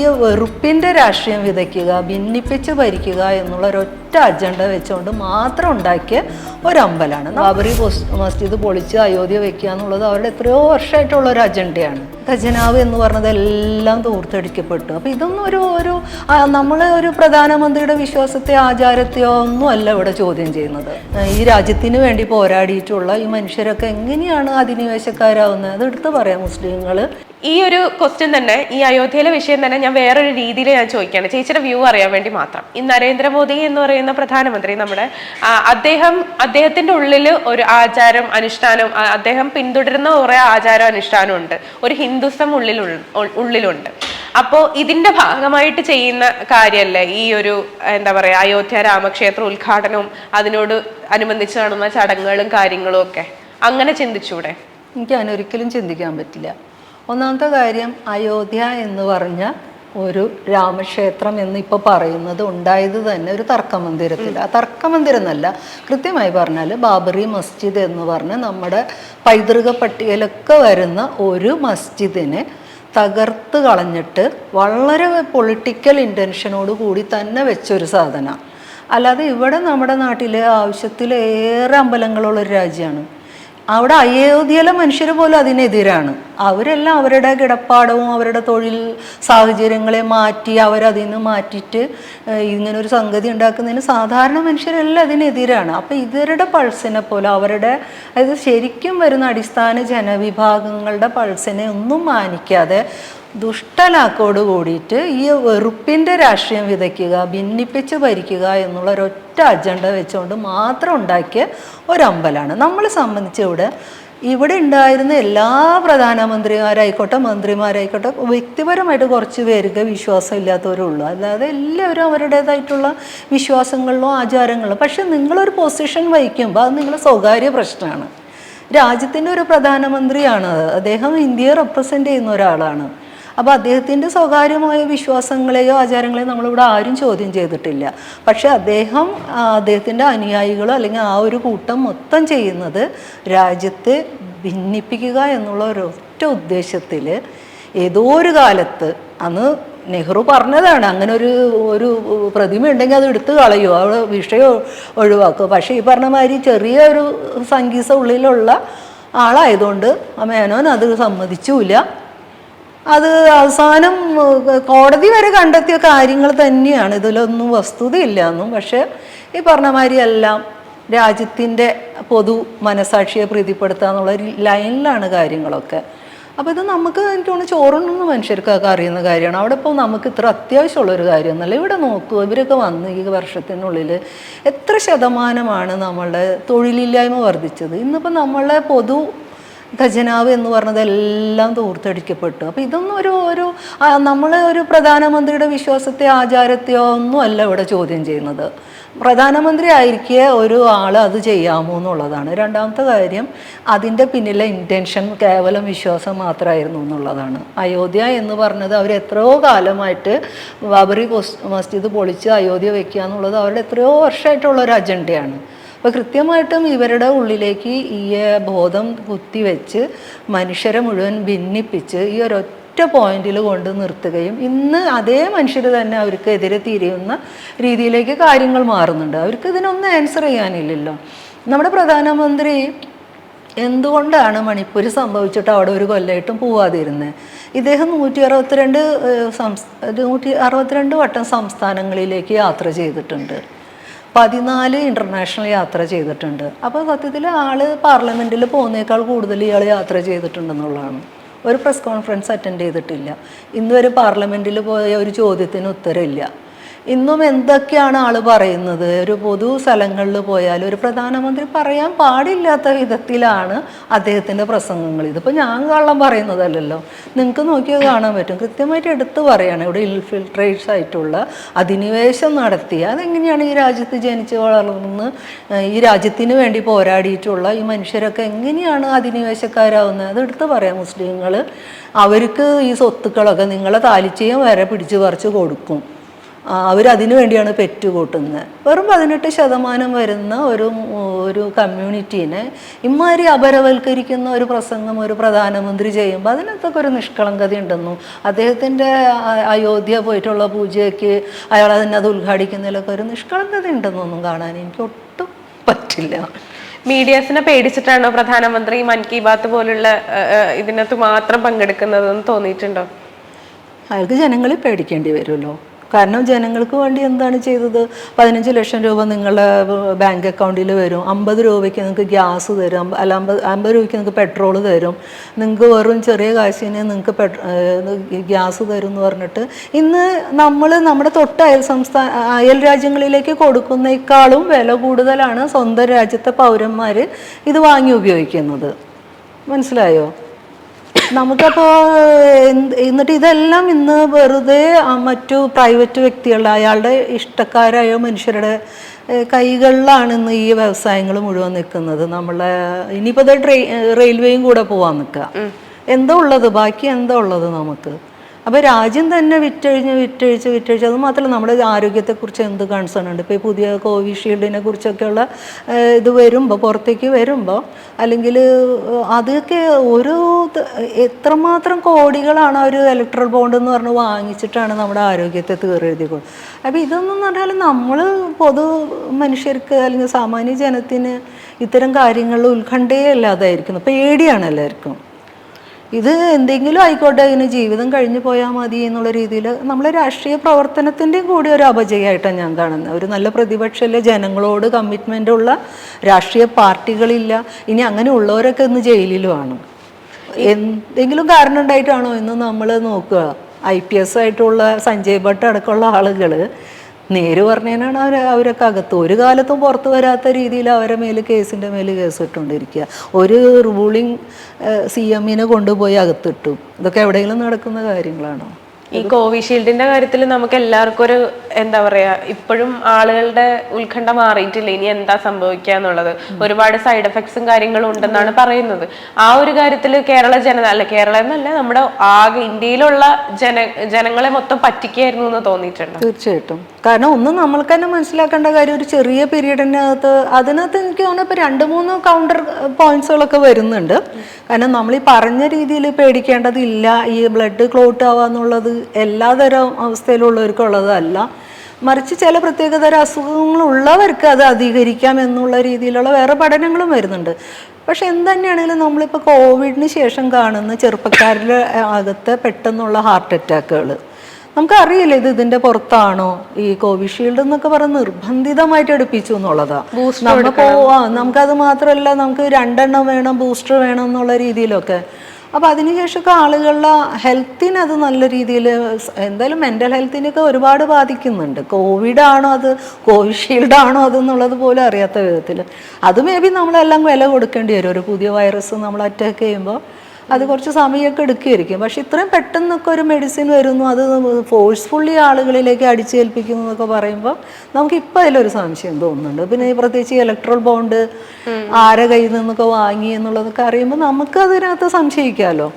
ഈ വെറുപ്പിന്റെ രാഷ്ട്രീയം വിതയ്ക്കുക ഭിന്നിപ്പിച്ച് ഭരിക്കുക എന്നുള്ള ഒരൊറ്റ അജണ്ട വെച്ചുകൊണ്ട് മാത്രം ഉണ്ടാക്കിയ ഒരമ്പലാണ്. ബാബറി മസ്ജിദ് പൊളിച്ച് അയോധ്യ വെക്കുക എന്നുള്ളത് അവരുടെ എത്രയോ വർഷമായിട്ടുള്ള ഒരു അജണ്ടയാണ്. ഖജനാവ് എന്ന് പറഞ്ഞത് എല്ലാം തൂർത്തടിക്കപ്പെട്ടു. അപ്പോൾ ഇതൊന്നും ഒരു ഒരു നമ്മൾ ഒരു പ്രധാനമന്ത്രിയുടെ വിശ്വാസത്തെ ആചാരത്തെയോ ഒന്നും അല്ല ഇവിടെ ചോദ്യം ചെയ്യുന്നത്. ഈ രാജ്യത്തിന് വേണ്ടി പോരാടിയിട്ടുള്ള ഈ മനുഷ്യരൊക്കെ എങ്ങനെയാണ് അധിനിവേശക്കാരാവുന്നത്? അത് എടുത്ത് പറയാം മുസ്ലിങ്ങൾ ഈ ഒരു ക്വസ്റ്റ്യൻ തന്നെ ഈ അയോധ്യയിലെ വിഷയം തന്നെ ഞാൻ വേറൊരു രീതിയിൽ ഞാൻ ചോദിക്കുകയാണ് ചേച്ചിയുടെ വ്യൂ അറിയാൻ വേണ്ടി മാത്രം. ഈ നരേന്ദ്രമോദി എന്ന് പറയുന്ന പ്രധാനമന്ത്രി നമ്മുടെ അദ്ദേഹം അദ്ദേഹത്തിന്റെ ഉള്ളിൽ ഒരു ആചാരം അനുഷ്ഠാനം അദ്ദേഹം പിന്തുടരുന്ന കുറെ ആചാരം അനുഷ്ഠാനം ഉണ്ട്. ഒരു ഹിന്ദുസം ഉള്ളിൽ ഉള്ളിലുണ്ട്. അപ്പോൾ ഇതിന്റെ ഭാഗമായിട്ട് ചെയ്യുന്ന കാര്യമല്ലേ ഈ ഒരു എന്താ പറയാ അയോധ്യ രാമക്ഷേത്ര ഉദ്ഘാടനവും അതിനോട് അനുബന്ധിച്ച് നടന്ന ചടങ്ങുകളും കാര്യങ്ങളും ഒക്കെ. അങ്ങനെ ചിന്തിച്ചൂടെ? എനിക്ക് അതിനൊരിക്കലും ചിന്തിക്കാൻ പറ്റില്ല. ഒന്നാമത്തെ കാര്യം അയോധ്യ എന്ന് പറഞ്ഞ ഒരു രാമക്ഷേത്രം എന്ന് ഇപ്പോൾ പറയുന്നത് ഉണ്ടായത് തന്നെ ഒരു തർക്കമന്ദിരത്തിൽ. ആ തർക്കമന്ദിരം എന്നല്ല കൃത്യമായി പറഞ്ഞാൽ ബാബറി മസ്ജിദ് എന്ന് പറഞ്ഞ നമ്മുടെ പൈതൃക പട്ടികയിലൊക്കെ വരുന്ന ഒരു മസ്ജിദിനെ തകർത്ത് കളഞ്ഞിട്ട് വളരെ പൊളിറ്റിക്കൽ ഇന്റൻഷനോട് കൂടി തന്നെ വെച്ചൊരു സാധന. അല്ലാതെ ഇവിടെ നമ്മുടെ നാട്ടിലെ ആവശ്യത്തിലേറെ അമ്പലങ്ങളുള്ള ഒരു രാജ്യമാണ് അവിടെ അയോധ്യയിലെ മനുഷ്യർ പോലും അതിനെതിരാണ്. അവരെല്ലാം അവരുടെ കിടപ്പാടവും അവരുടെ തൊഴിൽ സാഹചര്യങ്ങളെ മാറ്റി അവരതിൽ നിന്ന് മാറ്റിയിട്ട് ഇങ്ങനൊരു സംഗതി ഉണ്ടാക്കുന്നതിന് സാധാരണ മനുഷ്യരെല്ലാം അതിനെതിരാണ്. അപ്പം ഇവരുടെ പൾസിനെ പോലെ അവരുടെ അതായത് ശരിക്കും വരുന്ന അടിസ്ഥാന ജനവിഭാഗങ്ങളുടെ പൾസിനെ ഒന്നും മാനിക്കാതെ ദുഷ്ടലാക്കോട് കൂടിയിട്ട് ഈ വെറുപ്പിന്റെ രാഷ്ട്രീയം വിതയ്ക്കുക ഭിന്നിപ്പിച്ച് ഭരിക്കുക എന്നുള്ള ഒരൊറ്റ അജണ്ട വെച്ചുകൊണ്ട് മാത്രം ഉണ്ടാക്കിയ ഒരമ്പലാണ്. നമ്മളെ സംബന്ധിച്ച് ഇവിടെ ഇവിടെ ഉണ്ടായിരുന്ന എല്ലാ പ്രധാനമന്ത്രിമാരായിക്കോട്ടെ മന്ത്രിമാരായിക്കോട്ടെ വ്യക്തിപരമായിട്ട് കുറച്ച് പേർക്ക് വിശ്വാസം ഇല്ലാത്തവരുള്ളൂ അല്ലാതെ എല്ലാവരും അവരുടേതായിട്ടുള്ള വിശ്വാസങ്ങളിലും ആചാരങ്ങളിലും. പക്ഷെ നിങ്ങളൊരു പൊസിഷൻ വഹിക്കുമ്പോൾ അത് നിങ്ങളുടെ സ്വകാര്യ പ്രശ്നമാണ്. രാജ്യത്തിന്റെ ഒരു പ്രധാനമന്ത്രിയാണ്. അദ്ദേഹം ഇന്ത്യയെ റെപ്രസെന്റ് ചെയ്യുന്ന ഒരാളാണ്. അപ്പോൾ അദ്ദേഹത്തിന്റെ സ്വകാര്യമായ വിശ്വാസങ്ങളെയോ ആചാരങ്ങളെയോ നമ്മളിവിടെ ആരും ചോദ്യം ചെയ്തിട്ടില്ല. പക്ഷേ അദ്ദേഹം അദ്ദേഹത്തിന്റെ അനുയായികളോ അല്ലെങ്കിൽ ആ ഒരു കൂട്ടം മൊത്തം ചെയ്യുന്നത് രാജ്യത്തെ ഭിന്നിപ്പിക്കുക എന്നുള്ള ഒരൊറ്റ ഉദ്ദേശത്തിൽ ഏതോ ഒരു കാലത്ത് അന്ന് നെഹ്റു പറഞ്ഞതാണ് അങ്ങനെ ഒരു ഒരു പ്രതിമ ഉണ്ടെങ്കിൽ അത് എടുത്തു കളയോ അവിടെ വിഷയം ഒഴിവാക്കുക പക്ഷേ ഈ പറഞ്ഞ മാതിരി ചെറിയ ഒരു സംഗീത ഉള്ളിലുള്ള ആളായതുകൊണ്ട് ആ മേനോൻ അത് സമ്മതിച്ചില്ല അത് അവസാനം കോടതി വരെ കണ്ടെത്തിയ കാര്യങ്ങൾ തന്നെയാണ്. ഇതിലൊന്നും വസ്തുതയില്ല എന്നും പക്ഷേ ഈ പറഞ്ഞ എല്ലാം രാജ്യത്തിന്റെ പൊതു മനസാക്ഷിയെ പ്രീതിപ്പെടുത്തുക എന്നുള്ള ലൈനിലാണ് കാര്യങ്ങളൊക്കെ. അപ്പോൾ ഇത് നമുക്ക് എനിക്ക് തോന്നുന്നു ചോറുണ്ടെന്ന് മനുഷ്യർക്കൊക്കെ അറിയുന്ന കാര്യമാണ്. അവിടെ ഇപ്പോൾ നമുക്ക് ഇത്ര അത്യാവശ്യമുള്ള ഒരു കാര്യമൊന്നുമല്ല. ഇവിടെ നോക്കൂ ഇവരൊക്കെ വന്ന് ഈ വർഷത്തിനുള്ളിൽ എത്ര ശതമാനമാണ് നമ്മളുടെ തൊഴിലില്ലായ്മ വർദ്ധിച്ചത്. ഇന്നിപ്പോൾ നമ്മളെ പൊതു ഖജനാവ് എന്ന് പറഞ്ഞത് എല്ലാം തോർത്തടിക്കപ്പെട്ടു. അപ്പോൾ ഇതൊന്നും ഒരു ഒരു നമ്മൾ ഒരു പ്രധാനമന്ത്രിയുടെ വിശ്വാസത്തെ ആചാരത്തെയോ ഒന്നും അല്ല ഇവിടെ ചോദ്യം ചെയ്യുന്നത്. പ്രധാനമന്ത്രി ആയിരിക്കെ ഒരു ആൾ അത് ചെയ്യാമോ എന്നുള്ളതാണ്. രണ്ടാമത്തെ കാര്യം അതിന്റെ പിന്നിലെ ഇന്റൻഷൻ കേവലം വിശ്വാസം മാത്രമായിരുന്നു എന്നുള്ളതാണ്. അയോധ്യ എന്ന് പറഞ്ഞത് അവർ എത്രയോ കാലമായിട്ട് ബാബറി മസ്ജിദ് പൊളിച്ച് അയോധ്യ വെക്കുക എന്നുള്ളത് അവരുടെ എത്രയോ വർഷമായിട്ടുള്ള ഒരു അജണ്ടയാണ് അപ്പോൾ കൃത്യമായിട്ടും ഇവരുടെ ഉള്ളിലേക്ക് ഈ ബോധം കുത്തിവെച്ച് മനുഷ്യരെ മുഴുവൻ ഭിന്നിപ്പിച്ച് ഈ ഒരൊറ്റ പോയിന്റിൽ കൊണ്ട് നിർത്തുകയും ഇന്ന് അതേ മനുഷ്യർ തന്നെ അവർക്ക് എതിരെ തിരിയുന്ന രീതിയിലേക്ക് കാര്യങ്ങൾ മാറുന്നുണ്ട്. അവർക്ക് ഇതിനൊന്നും ആൻസർ ചെയ്യാനില്ലല്ലോ. നമ്മുടെ പ്രധാനമന്ത്രി എന്തുകൊണ്ടാണ് മണിപ്പൂർ സംഭവിച്ചിട്ട് അവിടെ ഒരു കൊല്ലമായിട്ടും പോവാതിരുന്നത് ഇദ്ദേഹം നൂറ്റി അറുപത്തിരണ്ട് സംസ് നൂറ്റി അറുപത്തിരണ്ട് വട്ടം സംസ്ഥാനങ്ങളിലേക്ക് യാത്ര ചെയ്തിട്ടുണ്ട്. പതിനാല് ഇന്റർനാഷണൽ യാത്ര ചെയ്തിട്ടുണ്ട്. അപ്പോൾ സത്യത്തിൽ ആൾ പാർലമെന്റിൽ പോകുന്നേക്കാൾ കൂടുതൽ ഇയാൾ യാത്ര ചെയ്തിട്ടുണ്ടെന്നുള്ളതാണ്. ഒരു പ്രസ് കോൺഫറൻസ് അറ്റൻഡ് ചെയ്തിട്ടില്ല. ഇന്നുവരെ പാർലമെന്റിൽ പോയ ഒരു ചോദ്യത്തിന് ഉത്തരമില്ല. ഇന്നും എന്തൊക്കെയാണ് ആൾ പറയുന്നത്? ഒരു പൊതു സ്ഥലങ്ങളിൽ പോയാൽ ഒരു പ്രധാനമന്ത്രി പറയാൻ പാടില്ലാത്ത വിധത്തിലാണ് അദ്ദേഹത്തിന്റെ പ്രസംഗങ്ങൾ. ഇതിപ്പോൾ ഞാൻ കള്ളം പറയുന്നതല്ലല്ലോ. നിങ്ങൾക്ക് നോക്കിയാൽ കാണാൻ പറ്റും. കൃത്യമായിട്ട് എടുത്തു പറയാണ് ഇവിടെ ഇൻഫിൽട്രേറ്റ്സ് ആയിട്ടുള്ള അധിനിവേശം നടത്തി അതെങ്ങനെയാണ് ഈ രാജ്യത്ത് ജനിച്ച് വളർന്ന് ഈ രാജ്യത്തിന് വേണ്ടി പോരാടിയിട്ടുള്ള ഈ മനുഷ്യരൊക്കെ എങ്ങനെയാണ് അധിനിവേശക്കാരാവുന്നത്? അത് എടുത്ത് പറയാം മുസ്ലിങ്ങൾ അവർക്ക് ഈ സ്വത്തുക്കളൊക്കെ നിങ്ങളെ താലിച്ചയും വരെ പിടിച്ചു പറിച്ച് കൊടുക്കും. അവരതിനു വേണ്ടിയാണ് പെറ്റുകൂട്ടുന്നത്. വെറും പതിനെട്ട് ശതമാനം വരുന്ന ഒരു ഒരു കമ്മ്യൂണിറ്റീനെ ഇമാതിരി അപരവൽക്കരിക്കുന്ന ഒരു പ്രസംഗം ഒരു പ്രധാനമന്ത്രി ചെയ്യുമ്പോൾ അതിനകത്തൊക്കെ ഒരു നിഷ്കളങ്കത ഉണ്ടെന്നു അദ്ദേഹത്തിന്റെ അയോധ്യ പോയിട്ടുള്ള പൂജയ്ക്ക് അയാൾ അതിനെ അത് ഉദ്ഘാടിക്കുന്നതിലൊക്കെ ഒരു നിഷ്കളങ്കത ഉണ്ടെന്നൊന്നും കാണാൻ എനിക്ക് ഒട്ടും പറ്റില്ല. മീഡിയസിനെ പേടിച്ചിട്ടാണോ പ്രധാനമന്ത്രി മൻ കി ബാത്ത് പോലുള്ള ഇതിനകത്ത് മാത്രം പങ്കെടുക്കുന്നതെന്ന് തോന്നിയിട്ടുണ്ടോ? അയാൾക്ക് ജനങ്ങളെ പേടിക്കേണ്ടി വരുമല്ലോ. കാരണം ജനങ്ങൾക്ക് വേണ്ടി എന്താണ് ചെയ്തത്? പതിനഞ്ച് ലക്ഷം രൂപ നിങ്ങളുടെ ബാങ്ക് അക്കൗണ്ടിൽ വരും. അമ്പത് രൂപയ്ക്ക് നിങ്ങൾക്ക് ഗ്യാസ് തരും. അല്ല അമ്പത് അമ്പത് രൂപയ്ക്ക് നിങ്ങൾക്ക് പെട്രോൾ തരും. നിങ്ങൾക്ക് വെറും ചെറിയ കാശിന് നിങ്ങൾക്ക് ഗ്യാസ് തരും എന്ന് പറഞ്ഞിട്ട് ഇന്ന് നമ്മൾ നമ്മുടെ തൊട്ട് അയൽ സംസ്ഥാന അയൽ രാജ്യങ്ങളിലേക്ക് കൊടുക്കുന്നേക്കാളും വില കൂടുതലാണ് സ്വന്തം രാജ്യത്തെ പൗരന്മാർ ഇത് വാങ്ങി ഉപയോഗിക്കുന്നത്. മനസ്സിലായോ? നമുക്കപ്പോൾ എന്നിട്ട് ഇതെല്ലാം ഇന്ന് വെറുതെ മറ്റു പ്രൈവറ്റ് വ്യക്തികളുടെ അയാളുടെ ഇഷ്ടക്കാരായ മനുഷ്യരുടെ കൈകളിലാണ് ഇന്ന് ഈ വ്യവസായങ്ങൾ മുഴുവൻ നിൽക്കുന്നത്. നമ്മളെ ഇനിയിപ്പോൾ ട്രെയിൻ റെയിൽവേയും കൂടെ പോവാൻ നിൽക്കുക. എന്തോ ഉള്ളത്? ബാക്കി എന്തോ ഉള്ളത് നമുക്ക്? അപ്പോൾ രാജ്യം തന്നെ വിറ്റഴിഞ്ഞ് വിറ്റഴിച്ച് വിറ്റഴിച്ച് അത് മാത്രമല്ല നമ്മുടെ ആരോഗ്യത്തെക്കുറിച്ച് എന്ത് കൺസേൺ ഉണ്ട്? ഇപ്പോൾ ഈ പുതിയ കോവിഷീൽഡിനെ കുറിച്ചൊക്കെയുള്ള ഇത് വരുമ്പോൾ പുറത്തേക്ക് വരുമ്പോൾ അല്ലെങ്കിൽ അതൊക്കെ ഒരു എത്രമാത്രം കോടികളാണ് അവർ ഇലക്ട്രൽ ബോണ്ട് എന്ന് പറഞ്ഞ് വാങ്ങിച്ചിട്ടാണ് നമ്മുടെ ആരോഗ്യത്തെ തീറെഴുതിക്കൊണ്ട് അപ്പോൾ ഇതൊന്നും പറഞ്ഞാൽ നമ്മൾ പൊതു മനുഷ്യർക്ക് അല്ലെങ്കിൽ സാമാന്യ ജനത്തിന് ഇത്തരം കാര്യങ്ങളിൽ ഉത്കണ്ഠയേ അല്ലാതായിരിക്കുന്നു പേടിയാണ് എല്ലാവർക്കും. ഇത് എന്തെങ്കിലും ആയിക്കോട്ടെ ഇതിന് ജീവിതം കഴിഞ്ഞു പോയാൽ മതി എന്നുള്ള രീതിയിൽ നമ്മളെ രാഷ്ട്രീയ പ്രവർത്തനത്തിന്റെയും കൂടി ഒരു അപജയമായിട്ടാണ് ഞാൻ കാണുന്നത്. ഒരു നല്ല പ്രതിപക്ഷമില്ല ജനങ്ങളോട് കമ്മിറ്റ്മെന്റ് ഉള്ള രാഷ്ട്രീയ പാർട്ടികളില്ല. ഇനി അങ്ങനെ ഉള്ളവരൊക്കെ ഇന്ന് ജയിലിലുമാണ്. എന്തെങ്കിലും കാരണം ഉണ്ടായിട്ടാണോ ഇന്ന് നമ്മൾ നോക്കുക? ഐ പി എസ് ആയിട്ടുള്ള സഞ്ജയ് ഭട്ട് അടക്കമുള്ള ആളുകൾ നേര് പറഞ്ഞതിനാണ് അവർ അവരൊക്കെ അകത്ത്. ഒരു കാലത്തും പുറത്ത് വരാത്ത രീതിയിൽ അവരെ മേൽ കേസിന്റെ മേൽ കേസ് ഇട്ടുകൊണ്ടിരിക്കുക. ഒരു റൂളിംഗ് സി എമ്മിനെ കൊണ്ടുപോയി അകത്തിട്ടു. ഇതൊക്കെ എവിടെയെങ്കിലും നടക്കുന്ന കാര്യങ്ങളാണോ? ഈ കോവിഷീൽഡിന്റെ കാര്യത്തിൽ നമുക്ക് എല്ലാവർക്കും ഒരു എന്താ പറയാ ഇപ്പോഴും ആളുകളുടെ ഉത്കണ്ഠ മാറിയിട്ടില്ല. ഇനി എന്താ സംഭവിക്കുക എന്നുള്ളത്. ഒരുപാട് സൈഡ് എഫക്ട്സും കാര്യങ്ങളും ഉണ്ടെന്നാണ് പറയുന്നത്. ആ ഒരു കാര്യത്തിൽ കേരള ജനത അല്ല കേരള എന്നല്ല നമ്മുടെ ആകെ ഇന്ത്യയിലുള്ള ജന ജനങ്ങളെ മൊത്തം പറ്റിക്കായിരുന്നു എന്ന് തോന്നിയിട്ടുണ്ട്. തീർച്ചയായിട്ടും. കാരണം ഒന്ന് നമ്മൾക്ക് തന്നെ മനസ്സിലാക്കേണ്ട കാര്യം ഒരു ചെറിയ പീരീഡിനകത്ത് അതിനകത്ത് എനിക്ക് തോന്നുന്നു ഇപ്പൊ രണ്ട് മൂന്ന് കൗണ്ടർ പോയിന്റ്സുകളൊക്കെ വരുന്നുണ്ട്. കാരണം നമ്മൾ ഈ പറഞ്ഞ രീതിയിൽ പേടിക്കേണ്ടതില്ല. ഈ ബ്ലഡ് ക്ലോട്ട് ആവാന്നുള്ളത് എല്ലാതരം അവസ്ഥയിലുള്ളവർക്കുള്ളതല്ല. മറിച്ച് ചില പ്രത്യേകതരം അസുഖങ്ങളുള്ളവർക്ക് അത് അധികരിക്കാം എന്നുള്ള രീതിയിലുള്ള വേറെ പഠനങ്ങളും വരുന്നുണ്ട്. പക്ഷെ എന്തുതന്നെയാണെങ്കിലും നമ്മളിപ്പോൾ കോവിഡിന് ശേഷം കാണുന്ന ചെറുപ്പക്കാരുടെ അകത്ത് പെട്ടെന്നുള്ള ഹാർട്ട് അറ്റാക്കുകൾ നമുക്കറിയില്ല ഇത് ഇതിന്റെ പുറത്താണോ? ഈ കോവിഷീൽഡ് എന്നൊക്കെ പറഞ്ഞ് നിർബന്ധിതമായിട്ട് എടുപ്പിച്ചു എന്നുള്ളതാ. നമുക്ക് അത് നമുക്കത് മാത്രമല്ല നമുക്ക് രണ്ടെണ്ണം വേണം ബൂസ്റ്റർ വേണം എന്നുള്ള രീതിയിലൊക്കെ. അപ്പൊ അതിനുശേഷമൊക്കെ ആളുകളുടെ ഹെൽത്തിന് അത് നല്ല രീതിയിൽ എന്തായാലും മെന്റൽ ഹെൽത്തിനൊക്കെ ഒരുപാട് ബാധിക്കുന്നുണ്ട്. കോവിഡ് ആണോ അത് കോവിഷീൽഡ് ആണോ അത് എന്നുള്ളത് പോലും അറിയാത്ത വിധത്തിൽ. അത് മേ ബി നമ്മളെല്ലാം വില കൊടുക്കേണ്ടി വരും. ഒരു പുതിയ വൈറസ് നമ്മൾ അറ്റാക്ക് ചെയ്യുമ്പോൾ അത് കുറച്ച് സമയമൊക്കെ എടുക്കുമായിരിക്കും പക്ഷെ ഇത്രയും പെട്ടെന്നൊക്കെ ഒരു മെഡിസിൻ വരുന്നു അത് ഫോഴ്സ്ഫുള്ളി ആളുകളിലേക്ക് അടിച്ചേൽപ്പിക്കുന്നു എന്നൊക്കെ പറയുമ്പോൾ നമുക്ക് ഇപ്പം അതിലൊരു സംശയം തോന്നുന്നുണ്ട്. പിന്നെ ഈ പ്രത്യേകിച്ച് ഇലക്ട്രോൾ ബോണ്ട് ആരെ കയ്യിൽ നിന്നൊക്കെ വാങ്ങി എന്നുള്ളതൊക്കെ അറിയുമ്പോൾ നമുക്ക് അതിനകത്ത് സംശയിക്കാമല്ലോ